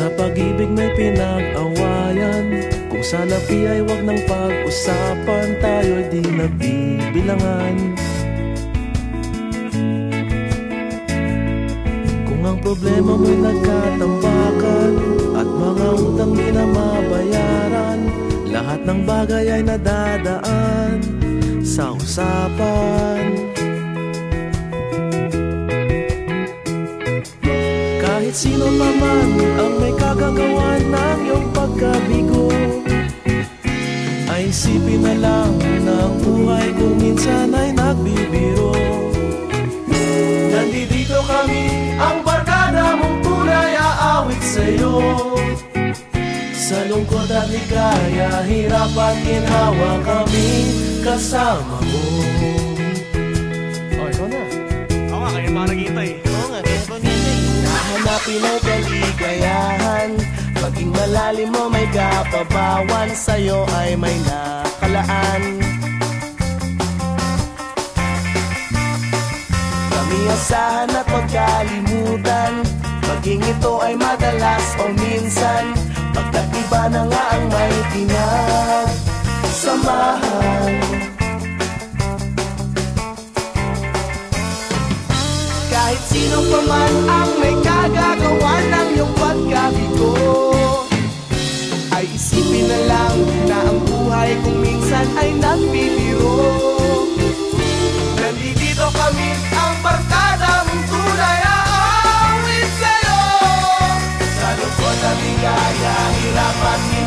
sa pag-ibig may pinag-awayan. Kung sa labi ay wag ng pag-usapan Tayo'y di nagbibilangan. Kung ang problema mo'y nagkatambakan At mga utang di na mabayaran Lahat ng bagay ay nadadaan Sa usapan. Kahit sino pa man kagagawa ng iyong pagkabigo. Ay isipin na lang ang buhay kung minsan ay nagbibiro. Nandito kami, ang barkada mong tunay aawit sa'yo. Sa lungkot at ligaya, hirap at ginhawa kami kasama mo Kaligayahan Maging malalim mo may kapabawan Sa'yo ay may nakalaan. Kami asahan at magkalimutan. Maging ito ay madalas o minsan. Pagkatiba na nga ang may pinagsamahan Kahit sino pa man ang caída y la paciencia.